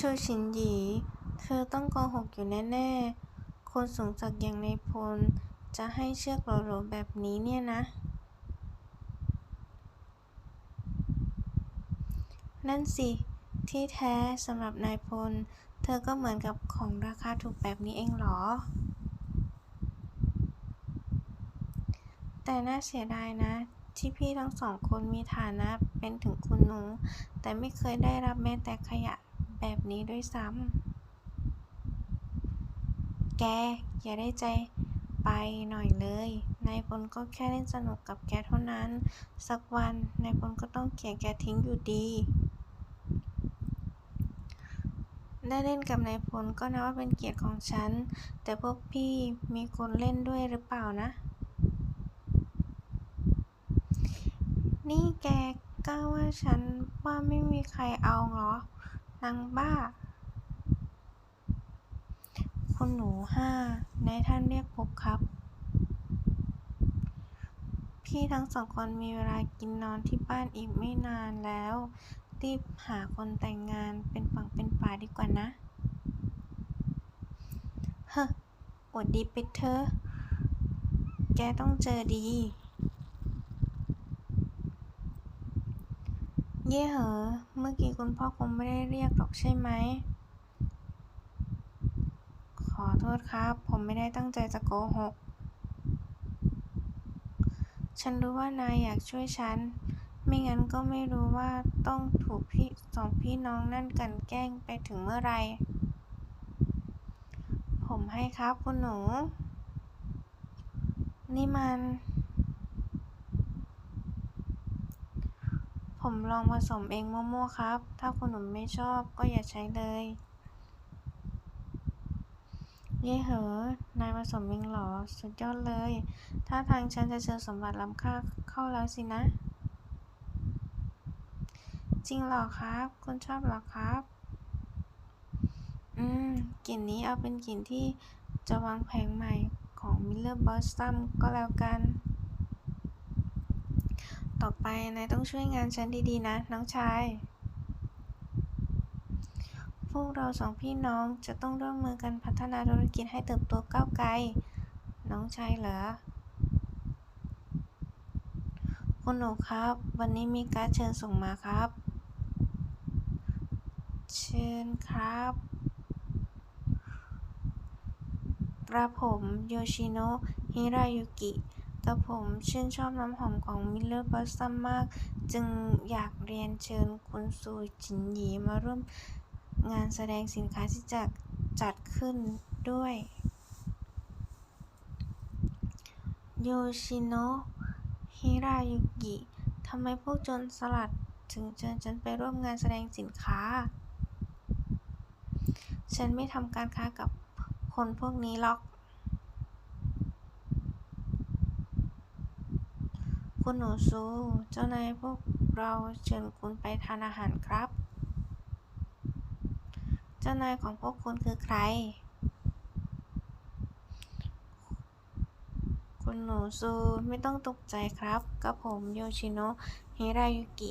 ชูชินหยี เธอต้องโกหกอยู่แน่ๆ คนสูงศักดิ์อย่างนายพล จะให้เชือกโหลๆแบบนี้เนี่ยนะ นั่นสิ ที่แท้สำหรับนายพล เธอก็เหมือนกับของราคาถูกแบบนี้เองหรอ แต่น่าเสียดายนะที่พี่ทั้งสองคนมีฐานะเป็นถึงคุณหนู แต่ไม่เคยได้รับแม้แต่ขยะ แบบนี้ด้วยซ้ำ แก อย่าได้ใจไปหน่อยเลย นายพลก็แค่เล่นสนุกกับแกเท่านั้น สักวันนายพลก็ต้องเกลียดแกทิ้งอยู่ดี ได้เล่นกับนายพลก็นับว่าเป็นเกียรติของฉัน แต่พวกพี่มีคนเล่นด้วยหรือเปล่านะ นี่แกกล้าว่าฉันว่าไม่มีใครเอาเหรอ นางบ้า คุณหนูห้านายท่านเรียกพบครับ พี่ทั้งสองคนมีเวลากินนอนที่บ้านอีกไม่นานแล้ว รีบหาคนแต่งงานเป็นฝั่งเป็นฝาดีกว่านะ เฮ้ออดดีไปเถอะ แกต้องเจอดี เย่เหอ เมื่อกี้คุณพ่อคงไม่ได้เรียกหรอกใช่ไหม ขอโทษครับ ผมไม่ได้ตั้งใจจะโกหก ฉันรู้ว่านายอยากช่วยฉัน ไม่งั้นก็ไม่รู้ว่าต้องถูกพี่สองพี่น้องนั่นกันแกล้งไปถึงเมื่อไร ผมให้ครับคุณหนู นี่มัน ผมลองผสมเองมั่วๆครับ ถ้าคุณหนูไม่ชอบก็อย่าใช้เลย เย่เหอะนายผสมเองเหรอ สุดยอดเลย ถ้าทางฉันจะเจอสมบัติล้ำค่าเข้าแล้วสินะ จริงเหรอครับ คุณชอบเหรอครับ อืม กลิ่นนี้เอาเป็นกลิ่นที่จะวางแผงใหม่ของ Miller Blossom ก็แล้วกัน ต่อไปนายต้องช่วยงานฉันดีๆนะ น้องชาย พวกเราสองพี่น้องจะต้องร่วมมือกันพัฒนาธุรกิจให้เติบโตก้าวไกล น้องชายเหรอคุณหนูครับ วันนี้มีการเชิญส่งมาครับ เชิญครับ กระผมโยชิโนะฮิรายุกิ กระผมชื่นชอบน้ำหอมของ Miller Blossom มาก จึงอยากเรียนเชิญคุณซูจินหยีมาร่วมงานแสดงสินค้าที่จะจัดขึ้นด้วย โยชิโนะฮิรายุกิทำไมพวกโจรสลัดถึงเชิญฉันไปร่วมงานแสดงสินค้า ฉันไม่ทำการค้ากับคนพวกนี้หรอก คุณหนูซู เจ้านายพวกเราเชิญคุณไปทานอาหารครับ เจ้านายของพวกคุณคือใคร คุณหนูซูไม่ต้องตกใจครับ กับผมโยชิโนะฮิรายุกิ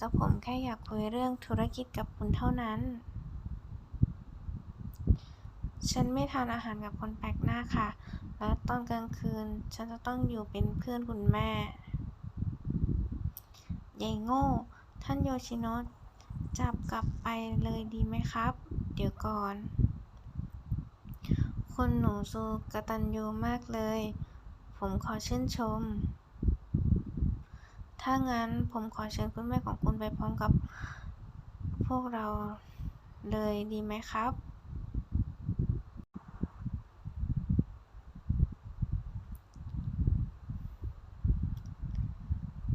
กับผมแค่อยากคุยเรื่องธุรกิจกับคุณเท่านั้น ฉันไม่ทานอาหารกับคนแปลกหน้าค่ะ และตอนกลางคืน ฉันจะต้องอยู่เป็นเพื่อนคุณแม่ ยายโง่ ท่านโยชิโนะจับกลับไปเลยดีไหมครับ เดี๋ยวก่อน คุณหนูซูกตัญญูมากเลย ผมขอชื่นชม ถ้างั้นผมขอเชิญคุณแม่ของคุณไปพร้อมกับพวกเราเลยดีไหมครับ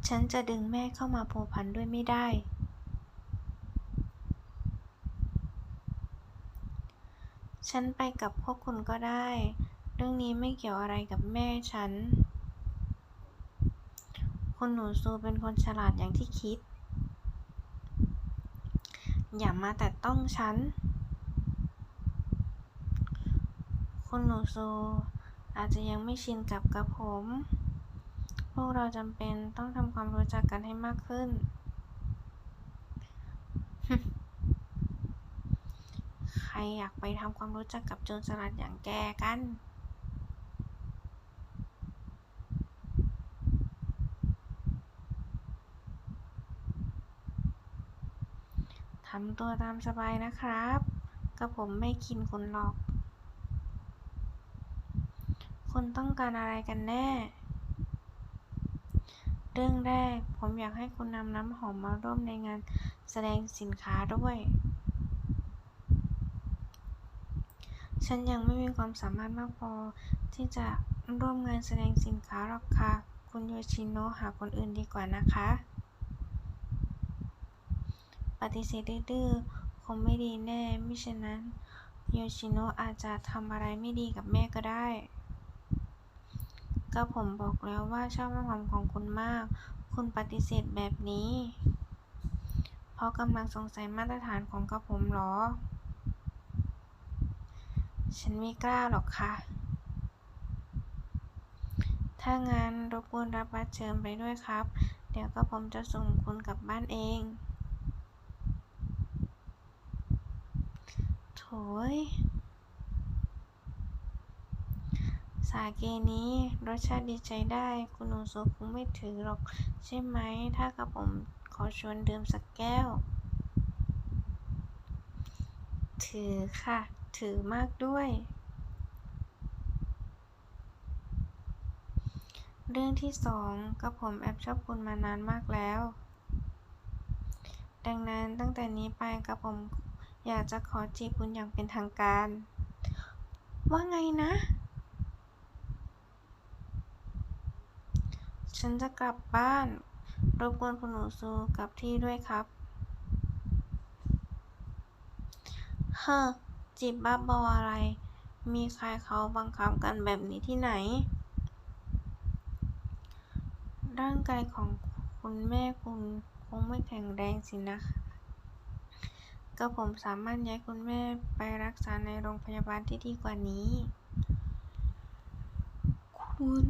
ฉันจะดึงแม่เข้ามาพัวพันด้วยไม่ได้ ฉันไปกับพวกคุณก็ได้ เรื่องนี้ไม่เกี่ยวอะไรกับแม่ฉัน คุณหนูซูเป็นคนฉลาดอย่างที่คิด อย่ามาแต่ต้องฉัน คุณหนูซูอาจจะยังไม่ชินกับกับผม วกเราจำเป็นต้องทำความรู้จักกันให้มากขึ้น ใครอยากไปทำความรู้จักกับโจรสลัดอย่างแกกันทำตัวตามสบายนะครับ กระผมไม่กินคุณหรอก คุณต้องการอะไรกันแน่ เรื่องแรก ผมอยากให้คุณนำน้ำหอมมาร่วมในงานแสดงสินค้าด้วย ฉันยังไม่มีความสามารถมากพอ ที่จะร่วมงานแสดงสินค้าหรอกค่ะ คุณโยชิโนะหาคนอื่นดีกว่านะคะ ปฏิเสธดื้อๆคงไม่ดีแน่ มิฉะนั้นโยชิโนะอาจจะทำอะไรไม่ดีกับแม่ก็ได้ ก็ผมบอกแล้วว่าชอบน้ำหอมของคุณมาก คุณปฏิเสธแบบนี้ เพราะกำลังสงสัยมาตรฐานของกระผมเหรอ ฉันไม่กล้าหรอกค่ะ ถ้างั้นรบกวนรับบัตรเชิญไปด้วยครับ เดี๋ยวกระผมจะส่งคุณกลับบ้านเองโถย สาเกนี้รสชาติดีใจได้คุณโอโซคงไม่ถือหรอกใช่ไหม ถ้ากระผมขอชวนดื่มสักแก้ว ถือค่ะ ถือมากด้วย เรื่องที่สองกระผมแอบชอบคุณมานานมากแล้ว ดังนั้นตั้งแต่นี้ไปกระผมอยากจะขอจีบคุณอย่างเป็นทางการ ว่าไงนะ ฉันจะกลับบ้าน รบกวนคุณหนูซูกลับที่ด้วยครับ เฮ้อ จีบบ้าบออะไร มีใครเขาบังคับกันแบบนี้ที่ไหน ร่างกายของคุณแม่คุณคงไม่แข็งแรงสินะก็ผมสามารถย้ายคุณแม่ไปรักษาในโรงพยาบาลที่ดีกว่านี้ คุณ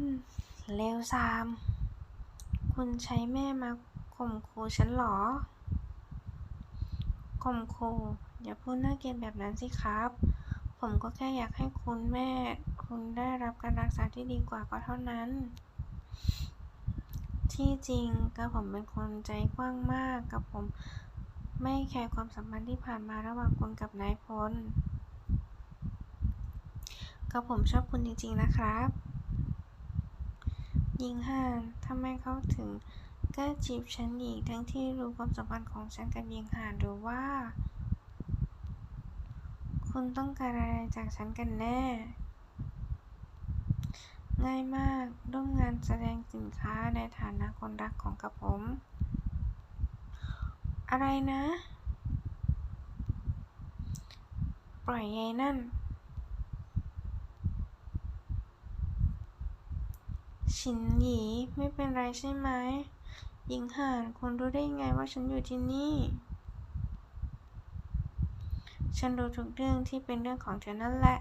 เลวทราม คุณใช้แม่มาข่มขู่ฉันหรอ ข่มขู่อย่าพูดน่าเกลียดแบบนั้นสิครับ ผมก็แค่อยากให้คุณแม่ คุณได้รับการรักษาที่ดีกว่าก็เท่านั้น ที่จริงกับผมเป็นคนใจกว้างมากกับผมไม่แคร์ความสัมพันธ์ที่ผ่านมาระหว่างคุณกับนายพลกับผมชอบคุณจริงๆนะครับ ยิงห่านทำไมเขาถึงกล้าจีบฉันอีกทั้งที่รู้ความสัมพันธ์ของฉันกับยิงห่านหรือว่า คุณต้องการอะไรจากฉันกันแน่ ง่ายมากร่วมงานแสดงสินค้าในฐานะคนรักของกระผม อะไรนะ ปล่อยยายนั่น ฉินหยีไม่เป็นไรใช่ไหมหญิงห่านคุณรู้ได้ยังไงว่าฉันอยู่ที่นี่ ฉันรู้ทุกเรื่องที่เป็นเรื่องของเธอนั่นแหละ